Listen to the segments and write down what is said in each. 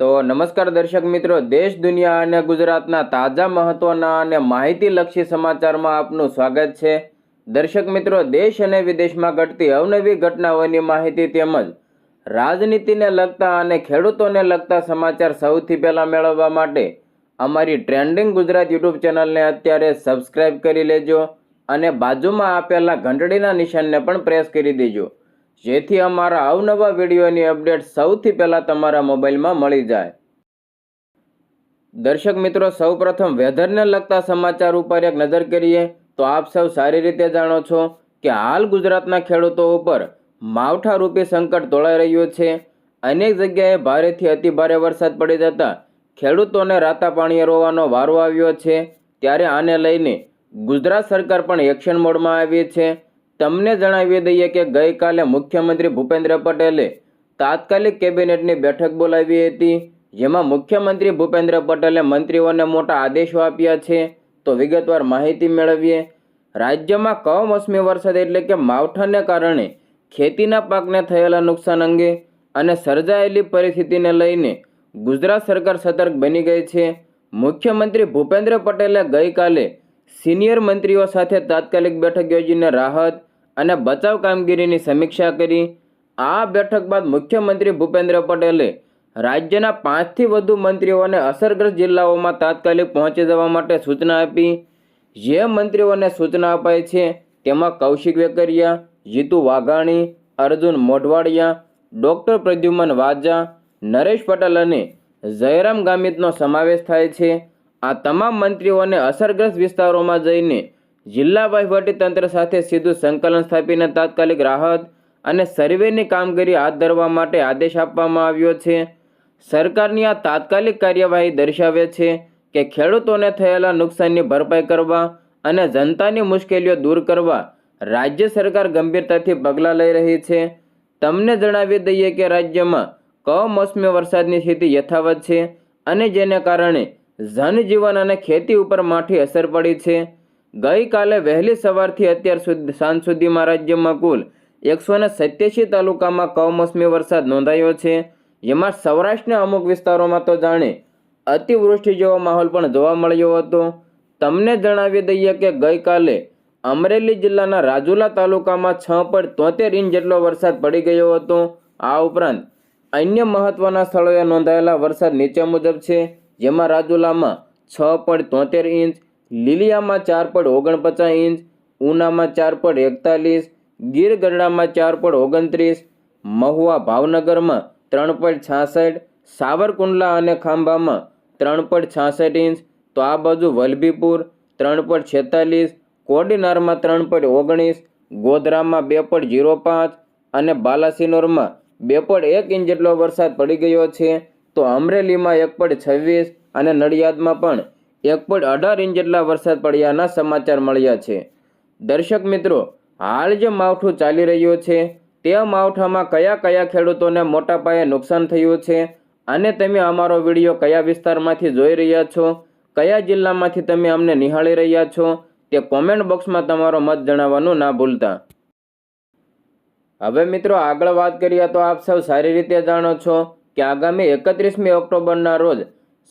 તો નમસ્કાર દર્શક મિત્રો, દેશ, દુનિયા અને ગુજરાતના તાજા મહત્વના અને માહિતીલક્ષી સમાચારમાં આપનું સ્વાગત છે. દર્શક મિત્રો, દેશ અને વિદેશમાં ઘટતી અવનવી ઘટનાઓની માહિતી તેમજ રાજનીતિને લગતા અને ખેડૂતોને લગતા સમાચાર સૌથી પહેલાં મેળવવા માટે અમારી ટ્રેન્ડિંગ ગુજરાત યુટ્યુબ ચેનલને અત્યારે સબસ્ક્રાઈબ કરી લેજો અને બાજુમાં આપેલા ઘંટડીના નિશાનને પણ પ્રેસ કરી દેજો. જેથી અમારા અવનવા વિડીયોની અપડેટ સૌથી પહેલાં તમારા મોબાઈલમાં મળી જાય. દર્શક મિત્રો, સૌપ્રથમ વેધરને લગતા સમાચાર ઉપર એક નજર કરીએ, તો આપ સૌ સારી રીતે જાણો છો કે હાલ ગુજરાતના ખેડૂતો ઉપર માવઠારૂપી સંકટ તોળાઈ રહ્યું છે. અનેક જગ્યાએ ભારેથી અતિભારે વરસાદ પડી જતા ખેડૂતોને રાતા પાણીએ રોવાનો વારો આવ્યો છે. ત્યારે આને લઈને ગુજરાત સરકાર પણ એક્શન મોડમાં આવી છે. તમને જણાવી દઈએ કે ગઈકાલે મુખ્યમંત્રી ભૂપેન્દ્ર પટેલે તાત્કાલિક કેબિનેટની બેઠક બોલાવી હતી, જેમાં મુખ્યમંત્રી ભૂપેન્દ્ર પટેલે મંત્રીઓને મોટા આદેશો આપ્યા છે. તો વિગતવાર માહિતી મેળવીએ. રાજ્યમાં કમોસમી વરસાદ એટલે કે માવઠાને કારણે ખેતીના પાકને થયેલા નુકસાન અંગે અને સર્જાયેલી પરિસ્થિતિને લઈને ગુજરાત સરકાર સતર્ક બની ગઈ છે. મુખ્યમંત્રી ભૂપેન્દ્ર પટેલે ગઈકાલે સિનિયર મંત્રીઓ સાથે તાત્કાલિક બેઠક યોજીને રાહત અને બચાવ કામગીરીની સમીક્ષા કરી. આ બેઠક બાદ મુખ્યમંત્રી ભૂપેન્દ્ર પટેલે રાજ્યના પાંચથી વધુ મંત્રીઓને અસરગ્રસ્ત જિલ્લાઓમાં તાત્કાલિક પહોંચી જવા માટે સૂચના આપી. જે મંત્રીઓને સૂચના અપાઈ છે તેમાં કૌશિક વેકરિયા, જીતુ વાઘાણી, અર્જુન મોઢવાડિયા, ડૉક્ટર પ્રદ્યુમન વાજા, નરેશ પટેલ અને જયરામ ગામિતનો સમાવેશ થાય છે. આ તમામ મંત્રીઓને અસરગ્રસ્ત વિસ્તારોમાં જઈને જિલ્લા વહીવટીતંત્ર સાથે સીધું સંકલન સ્થાપીને તાત્કાલિક રાહત અને સર્વેની કામગીરી હાથ ધરવા માટે આદેશ આપવામાં આવ્યો છે. સરકારની આ તાત્કાલિક કાર્યવાહી દર્શાવે છે કે ખેડૂતોને થયેલા નુકસાનની ભરપાઈ કરવા અને જનતાની મુશ્કેલીઓ દૂર કરવા રાજ્ય સરકાર ગંભીરતાથી પગલાં લઈ રહી છે. તમને જણાવી દઈએ કે રાજ્યમાં કમોસમી વરસાદની સ્થિતિ યથાવત છે અને જેને કારણે જનજીવન અને ખેતી ઉપર માઠી અસર પડી છે. ગઈકાલે વહેલી સવારથી અત્યાર સુધી સાંજ સુધીમાં રાજ્યમાં કુલ એકસો ને સત્યાસી તાલુકામાં કમોસમી વરસાદ નોંધાયો છે. જેમાં સૌરાષ્ટ્રના અમુક વિસ્તારોમાં તો જાણે અતિવૃષ્ટિ જેવો માહોલ પણ જોવા મળ્યો હતો. તમને જણાવી દઈએ કે ગઈકાલે અમરેલી જિલ્લાના રાજુલા તાલુકામાં છ પોઈન્ટ તોતેર ઇંચ જેટલો વરસાદ પડી ગયો હતો. આ ઉપરાંત અન્ય મહત્વના સ્થળોએ નોંધાયેલા વરસાદ નીચે મુજબ છે. જેમાં રાજુલામાં છ પોઈન્ટ તોતેર ઇંચ લીલિયામાં ચાર પોઈન્ટ ઓગણપચાસ ઇંચ, ઉનામાં ચાર પોઈન્ટ એકતાલીસ ગીર ગઢડામાં ચાર પોઈન્ટ ઓગણત્રીસ, મહુવા ભાવનગરમાં ત્રણ પોઈન્ટ છાસઠ, સાવરકુંડલા અને ખાંભામાં ત્રણ પોઈન્ટ છાસઠ ઇંચ, તો આ બાજુ વલભીપુર ત્રણ પોઈન્ટ છેતાલીસ, કોડીનારમાં ત્રણ પોઈન્ટ ઓગણીસ, ગોધરામાં બે પોઈન્ટ ઝીરો પાંચ અને બાલાસિનોરમાં બે પોઈન્ટ એક ઇંચ જેટલો વરસાદ પડી ગયો છે, તો અમરેલીમાં એક પોઈન્ટ છવ્વીસ અને નડિયાદમાં પણ એક પોઈન્ટ અઢાર ઇંચ જેટલા વરસાદ પડ્યાના સમાચાર મળ્યા છે. દર્શક મિત્રો, હાલ જે માવઠું ચાલી રહ્યું છે, તે માવઠામાં કયા કયા ખેડૂતોને મોટા પાયે નુકસાન થયું છે અને તમે અમારો વીડિયો કયા વિસ્તારમાંથી જોઈ રહ્યા છો, કયા જિલ્લામાંથી તમે અમને નિહાળી રહ્યા છો, તે કોમેન્ટ બોક્સમાં તમારો મત જણાવવાનું ના ભૂલતા. હવે મિત્રો, આગળ વાત કરીએ તો આપ સૌ સારી રીતે જાણો છો કે આગામી એકત્રીસમી ઓક્ટોબરના રોજ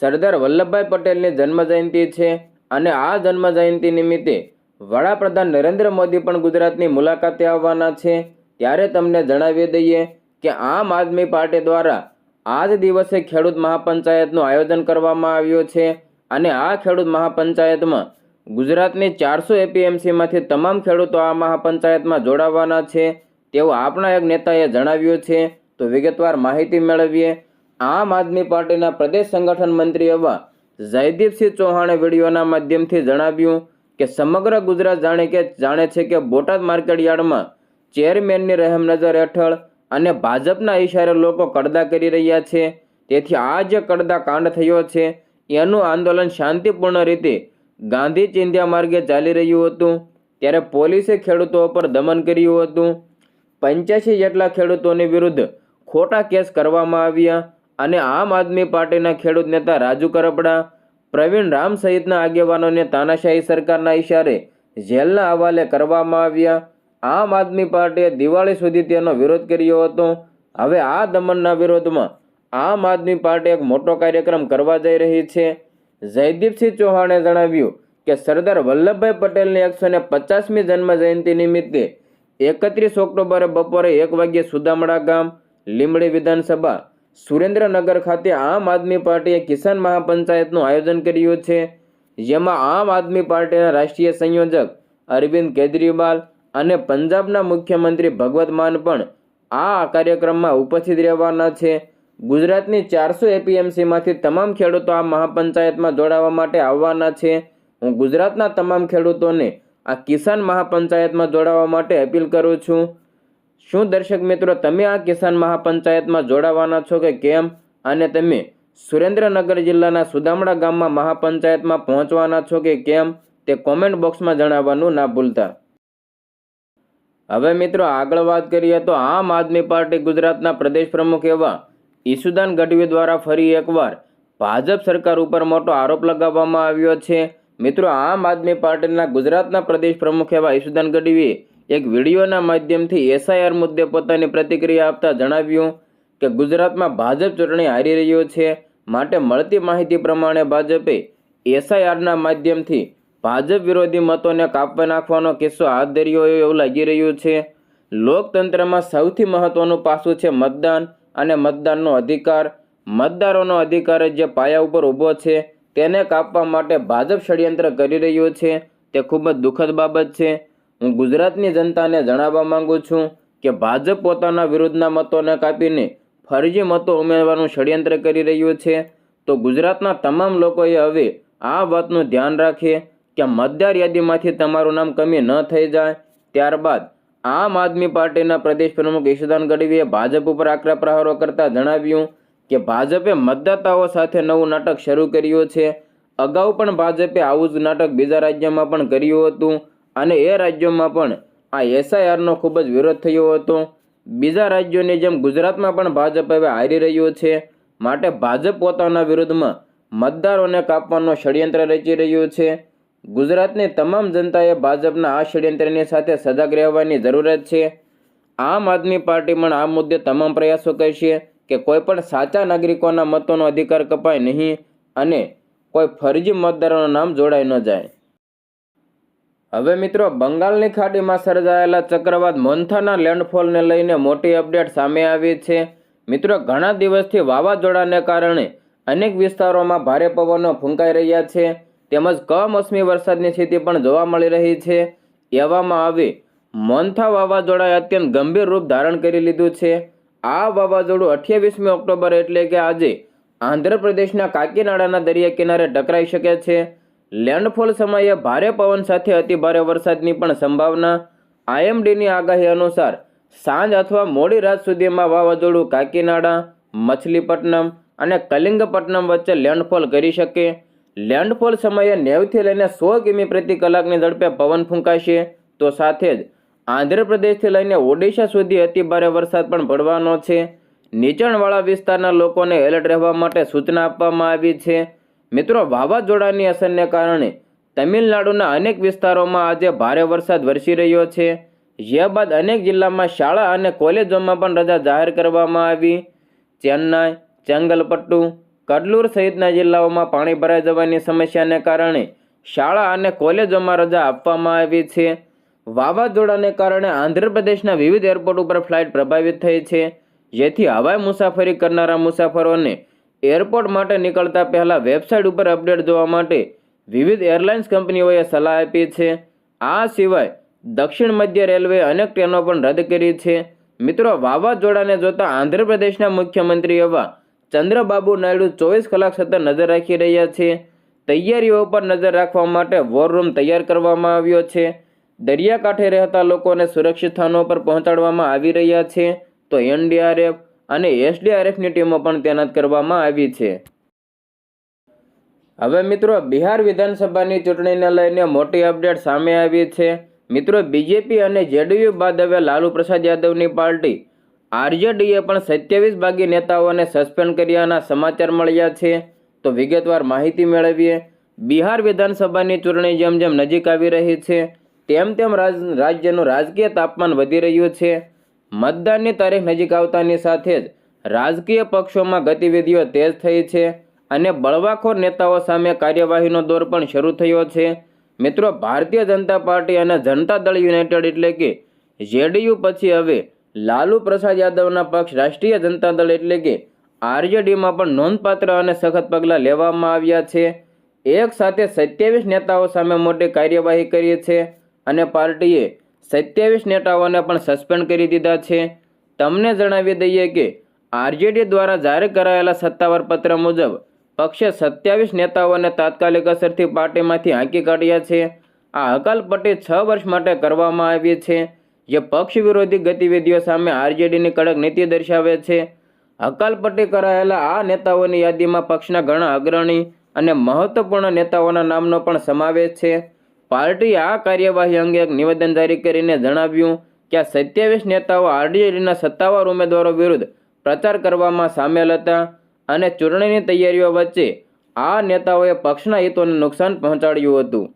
સરદાર વલ્લભભાઈ પટેલની જન્મજયંતિ છે અને આ જન્મજયંતિ નિમિત્તે વડાપ્રધાન નરેન્દ્ર મોદી પણ ગુજરાતની મુલાકાતે આવવાના છે. ત્યારે તમને જણાવી દઈએ કે આમ આદમી પાર્ટી દ્વારા આ જ દિવસે ખેડૂત મહાપંચાયતનું આયોજન કરવામાં આવ્યું છે અને આ ખેડૂત મહાપંચાયતમાં ગુજરાતની ચારસો એપીએમસીમાંથી તમામ ખેડૂતો આ મહાપંચાયતમાં જોડાવાના છે. તેવું આપણા એક નેતાએ જણાવ્યું છે. તો વિગતવાર માહિતી મેળવીએ. આમ આદમી પાર્ટીના પ્રદેશ સંગઠન મંત્રી એવા જયદીપસિંહ ચૌહાણે વિડીયોના માધ્યમથી જણાવ્યું કે સમગ્ર ગુજરાત જાણે કે જાણે છે કે બોટાદ માર્કેટયાર્ડમાં ચેરમેનની રહેમ નજર હેઠળ અને ભાજપના ઇશારે લોકો કડદા કરી રહ્યા છે. તેથી આ જે કડદા કાંડ થયો છે, એનું આંદોલન શાંતિપૂર્ણ રીતે ગાંધી ચિંધ્યા માર્ગે ચાલી રહ્યું હતું. ત્યારે પોલીસે ખેડૂતો પર દમન કર્યું હતું. પંચ્યાસી જેટલા ખેડૂતોની વિરુદ્ધ ખોટા કેસ કરવામાં આવ્યા. અને આમ આદમી પાર્ટીના ખેડૂત નેતા રાજુ કરપડા, પ્રવીણ રામ સહિતના આગેવાનોને તાનાશાહી સરકારના ઇશારે જેલના હવાલે કરવામાં આવ્યા. આમ આદમી પાર્ટીએ દિવાળી સુધી તેનો વિરોધ કર્યો હતો. હવે આ દમનના વિરોધમાં આમ આદમી પાર્ટી એક મોટો કાર્યક્રમ કરવા જઈ રહી છે. જયદીપસિંહ ચૌહાણે જણાવ્યું કે સરદાર વલ્લભભાઈ પટેલની એકસો ને પચાસમી જન્મ જયંતિ નિમિત્તે એકત્રીસ ઓક્ટોબરે બપોરે એક વાગ્યે સુદામડા ગામ, લીંબડી વિધાનસભા સુરેન્દ્રનગર ખાતે આમ આદમી પાર્ટીએ કિસાન મહાપંચાયતનું આયોજન કર્યું છે. જેમાં આમ આદમી પાર્ટીના રાષ્ટ્રીય સંયોજક અરવિંદ કેજરીવાલ અને પંજાબના મુખ્યમંત્રી ભગવત માન પણ આ કાર્યક્રમમાં ઉપસ્થિત રહેવાના છે. ગુજરાતની ચારસો એપીએમસીમાંથી તમામ ખેડૂતો આ મહાપંચાયતમાં જોડાવા માટે આવવાના છે. હું ગુજરાતના તમામ ખેડૂતોને આ કિસાન મહાપંચાયતમાં જોડાવા માટે અપીલ કરું છું. શું દર્શક મિત્રો, તમે આ કિસાન મહાપંચાયતમાં જોડાવાના છો કે કેમ? અને તમે સુરેન્દ્રનગર જિલ્લાના સુદામડા ગામમાં મહાપંચાયતમાં પહોંચવાના છો કે કેમ? તે કોમેન્ટ બોક્સમાં જણાવવાનું ના ભૂલતા. હવે મિત્રો, આગળ વાત કરીએ તો આમ આદમી પાર્ટી ગુજરાતના પ્રદેશ પ્રમુખ એવા ઈસુદાન ગઢવી દ્વારા ફરી એકવાર ભાજપ સરકાર ઉપર મોટો આરોપ લગાવવામાં આવ્યો છે. મિત્રો, આમ આદમી પાર્ટીના ગુજરાતના પ્રદેશ પ્રમુખ એવા ઈસુદાન ગઢવીએ એક વિડીયોના માધ્યમથી એસઆઈઆર મુદ્દે પોતાની પ્રતિક્રિયા આપતા જણાવ્યું કે ગુજરાતમાં ભાજપ ચૂંટણી હારી રહ્યો છે, માટે મળતી માહિતી પ્રમાણે ભાજપે એસઆઈઆરના માધ્યમથી ભાજપ વિરોધી મતોને કાપવા નાખવાનો કિસ્સો હાથ ધર્યો હોય એવું લાગી રહ્યું છે. લોકતંત્રમાં સૌથી મહત્વનું પાસું છે મતદાન અને મતદાનનો અધિકાર. મતદારોનો અધિકાર જે પાયા ઉપર ઊભો છે, તેને કાપવા માટે ભાજપ ષડયંત્ર કરી રહ્યું છે. તે ખૂબ જ દુઃખદ બાબત છે. હું ગુજરાતની જનતાને જણાવવા માંગુ છું કે ભાજપ પોતાના વિરુદ્ધના મતોને કાપીને ફરજી મતો ઉમેરવાનું ષડયંત્ર કરી રહ્યું છે. તો ગુજરાતના તમામ લોકોએ હવે આ વાતનું ધ્યાન રાખે કે મતદાર યાદીમાંથી તમારું નામ કમી ન થઈ જાય. ત્યારબાદ આમ આદમી પાર્ટીના પ્રદેશ પ્રમુખ ઈશુદાન ગઢવીએ ભાજપ ઉપર આકરા પ્રહારો કરતા જણાવ્યું કે ભાજપે મતદાતાઓ સાથે નવું નાટક શરૂ કર્યું છે. અગાઉ પણ ભાજપે આવું જ નાટક બીજા રાજ્યમાં પણ કર્યું હતું. અને એ રાજ્યોમાં પણ આ એસઆઈઆરનો ખૂબ જ વિરોધ થયો હતો. બીજા રાજ્યોની જેમ ગુજરાતમાં પણ ભાજપ હવે હારી રહ્યું છે. માટે ભાજપ પોતાના વિરુદ્ધમાં મતદારોને કાપવાનો ષડયંત્ર રચી રહ્યું છે. ગુજરાતની તમામ જનતાએ ભાજપના આ ષડયંત્રની સાથે સજાગ રહેવાની જરૂરત છે. આમ આદમી પાર્ટી પણ આ મુદ્દે તમામ પ્રયાસો કરશે કે કોઈ પણ સાચા નાગરિકોના મતોનો અધિકાર કપાય નહીં અને કોઈ ફરજી મતદારોનું નામ જોડાઈ ન જાય. હવે મિત્રો, બંગાળની ખાડીમાં સર્જાયેલા ચક્રવાત મોન્થાના લેન્ડફોલને લઈને મોટી અપડેટ સામે આવી છે. મિત્રો, ઘણા દિવસથી વાવાઝોડાને કારણે અનેક વિસ્તારોમાં ભારે પવનો ફૂંકાઈ રહ્યા છે. તેમજ કમોસમી વરસાદની સ્થિતિ પણ જોવા મળી રહી છે. એવામાં આવે, મોન્થા વાવાઝોડાએ અત્યંત ગંભીર રૂપ ધારણ કરી લીધું છે. આ વાવાઝોડું અઠ્યાવીસમી ઓક્ટોબર એટલે કે આજે આંધ્રપ્રદેશના કાકીનાડાના દરિયા કિનારે ટકરાઈ શકે છે. લેન્ડફોલ સમયે ભારે પવન સાથે અતિભારે વરસાદની પણ સંભાવના. આઈએમડીની આગાહી અનુસાર, સાંજ અથવા મોડી રાત સુધીમાં વાવાઝોડું કાકીનાડા, મછલીપટ્ટનમ અને કલિંગપટ્ટનમ વચ્ચે લેન્ડફોલ કરી શકે. લેન્ડફોલ સમયે નેવથી લઈને સો કિમી પ્રતિ કલાકની ઝડપે પવન ફૂંકાશે. તો સાથે જ, આંધ્રપ્રદેશથી લઈને ઓડિશા સુધી અતિભારે વરસાદ પણ પડવાનો છે. નીચાણવાળા વિસ્તારના લોકોને એલર્ટ રહેવા માટે સૂચના આપવામાં આવી છે. મિત્રો, વાવાઝોડાની અસરને કારણે તમિલનાડુના અનેક વિસ્તારોમાં આજે ભારે વરસાદ વરસી રહ્યો છે. જે બાદ અનેક જિલ્લામાં શાળા અને કોલેજોમાં પણ રજા જાહેર કરવામાં આવી. ચેન્નાઈ, ચેંગલપટ્ટુ, કડલુર સહિતના જિલ્લાઓમાં પાણી ભરાઈ જવાની સમસ્યાને કારણે શાળા અને કોલેજોમાં રજા આપવામાં આવી છે. વાવાઝોડાને કારણે આંધ્રપ્રદેશના વિવિધ એરપોર્ટ ઉપર ફ્લાઇટ પ્રભાવિત થઈ છે. જેથી હવાઈ મુસાફરી કરનારા મુસાફરોને એરપોર્ટ માટે નીકળતા પહેલાં વેબસાઇટ ઉપર અપડેટ જોવા માટે વિવિધ એરલાઇન્સ કંપનીઓએ સલાહ આપી છે. આ સિવાય દક્ષિણ મધ્ય રેલવે અનેક ટ્રેનો પણ રદ કરી છે. મિત્રો, વાવાઝોડાને જોતા આંધ્રપ્રદેશના મુખ્યમંત્રી એવા ચંદ્રબાબુ નાયડુ ચોવીસ કલાક સતત નજર રાખી રહ્યા છે. તૈયારીઓ પર નજર રાખવા માટે વોર રૂમ તૈયાર કરવામાં આવ્યો છે. દરિયાકાંઠે રહેતા લોકોને સુરક્ષિત સ્થાનો પર પહોંચાડવામાં આવી રહ્યા છે. તો એનડીઆરએફ અને એસડીઆરએફની ટીમો પણ તૈનાત કરવામાં આવી છે. હવે મિત્રો, બિહાર વિધાનસભાની ચૂંટણીને લઈને મોટી અપડેટ સામે આવી છે. મિત્રો, બીજેપી અને જેડીયુ બાદ હવે લાલુ પ્રસાદ યાદવની પાર્ટી. આરજેડીએ પણ સત્યાવીસ બાગી નેતાઓને સસ્પેન્ડ કર્યાના સમાચાર મળ્યા છે. તો વિગતવાર માહિતી મેળવીએ. બિહાર વિધાનસભાની ચૂંટણી જેમ જેમ નજીક આવી રહી છે, તેમ તેમ રાજ્યનું રાજકીય તાપમાન વધી રહ્યું છે. મતદાનની તારીખ નજીક આવતાની સાથે જ રાજકીય પક્ષોમાં ગતિવિધિઓ તેજ થઈ છે અને બળવાખોર નેતાઓ સામે કાર્યવાહીનો દોર પણ શરૂ થયો છે. મિત્રો, ભારતીય જનતા પાર્ટી અને જનતા દળ યુનાઇટેડ એટલે કે જેડીયુ પછી હવે લાલુ પ્રસાદ યાદવના પક્ષ રાષ્ટ્રીય જનતા દળ એટલે કે આરજેડીમાં પણ નોંધપાત્ર અને સખત પગલાં લેવામાં આવ્યા છે. એક સાથે સત્યાવીસ નેતાઓ સામે મોટી કાર્યવાહી કરી છે અને પાર્ટીએ સત્યાવીસ નેતાઓને પણ સસ્પેન્ડ કરી દીધા છે. તમને જણાવી દઈએ કે આરજેડી દ્વારા જારી કરાયેલા સત્તાવાર પત્ર મુજબ પક્ષે સત્યાવીસ નેતાઓને તાત્કાલિક અસરથી પાર્ટીમાંથી હાંકી કાઢ્યા છે. આ હકાલપટ્ટી છ વર્ષ માટે કરવામાં આવી છે, જે પક્ષ વિરોધી ગતિવિધિઓ સામે આરજેડીની કડક નીતિ દર્શાવે છે. હકાલપટ્ટી કરાયેલા આ નેતાઓની યાદીમાં પક્ષના ઘણા અગ્રણી અને મહત્વપૂર્ણ નેતાઓના નામનો પણ સમાવેશ છે. પાર્ટીએ આ કાર્યવાહી અંગે એક નિવેદન જારી કરીને જણાવ્યું કે આ સત્યાવીસ નેતાઓ આરજેડીના સત્તાવાર ઉમેદવારો વિરુદ્ધ પ્રચાર કરવામાં સામેલ હતા અને ચૂંટણીની તૈયારીઓ વચ્ચે આ નેતાઓએ પક્ષના હિતોને નુકસાન પહોંચાડ્યું હતું.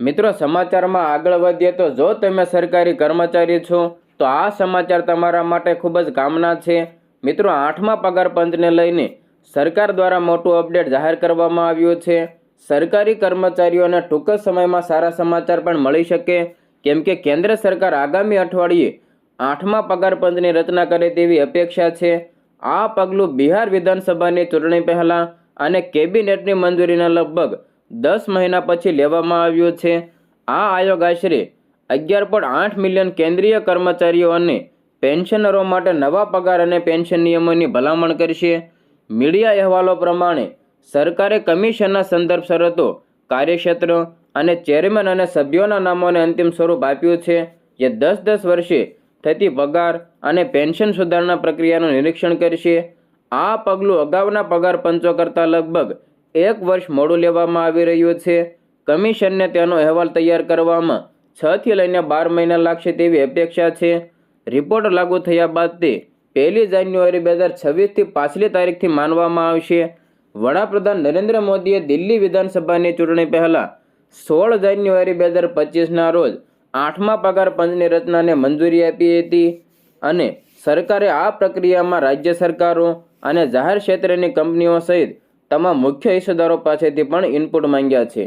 મિત્રો, સમાચારમાં આગળ વધીએ તો જો તમે સરકારી કર્મચારી છો, તો આ સમાચાર તમારા માટે ખૂબ જ કામના છે. મિત્રો, આઠમા પગાર પંચને લઈને સરકાર દ્વારા મોટું અપડેટ જાહેર કરવામાં આવ્યું છે. સરકારી કર્મચારીઓને ટૂંક સમયમાં સારા સમાચાર પણ મળી શકે. કેમ કે કેન્દ્ર સરકાર આગામી અઠવાડિયે આઠમા પગારપંચની રચના કરે તેવી અપેક્ષા છે. આ પગલું બિહાર વિધાનસભાની ચૂંટણી પહેલાં અને કેબિનેટની મંજૂરીના લગભગ દસ મહિના પછી લેવામાં આવ્યું છે. આ આયોગ આશરે અગિયાર પોઈન્ટ આઠ મિલિયન કેન્દ્રીય કર્મચારીઓ અને પેન્શનરો માટે નવા પગાર અને પેન્શન નિયમોની ભલામણ કરશે. મીડિયા અહેવાલો પ્રમાણે સરકારે કમિશનના સંદર્ભ શરતો, કાર્યક્ષેત્ર અને ચેરમેન અને સભ્યોના નામોને અંતિમ સ્વરૂપ આપ્યું છે, જે દસ દસ વર્ષે થતી પગાર અને પેન્શન સુધારણા પ્રક્રિયાનું નિરીક્ષણ કરશે. આ પગલું અગાઉના પગાર પંચો કરતાં લગભગ એક વર્ષ મોડું લેવામાં આવી રહ્યું છે. કમિશનને તેનો અહેવાલ તૈયાર કરવામાં છથી લઈને બાર મહિના લાગશે તેવી અપેક્ષા છે. રિપોર્ટ લાગુ થયા બાદ તે પહેલી જાન્યુઆરી બે હજાર છવ્વીસથી પાછલી તારીખથી માનવામાં આવશે. વડાપ્રધાન નરેન્દ્ર મોદીએ દિલ્હી વિધાનસભાની ચૂંટણી પહેલાં સોળ જાન્યુઆરી બે હજાર પચીસના રોજ આઠમા પગાર પંચની રચનાને મંજૂરી આપી હતી અને સરકારે આ પ્રક્રિયામાં રાજ્ય સરકારો અને જાહેર ક્ષેત્રની કંપનીઓ સહિત તમામ મુખ્ય હિસ્સેદારો પાસેથી પણ ઇનપુટ માંગ્યા છે.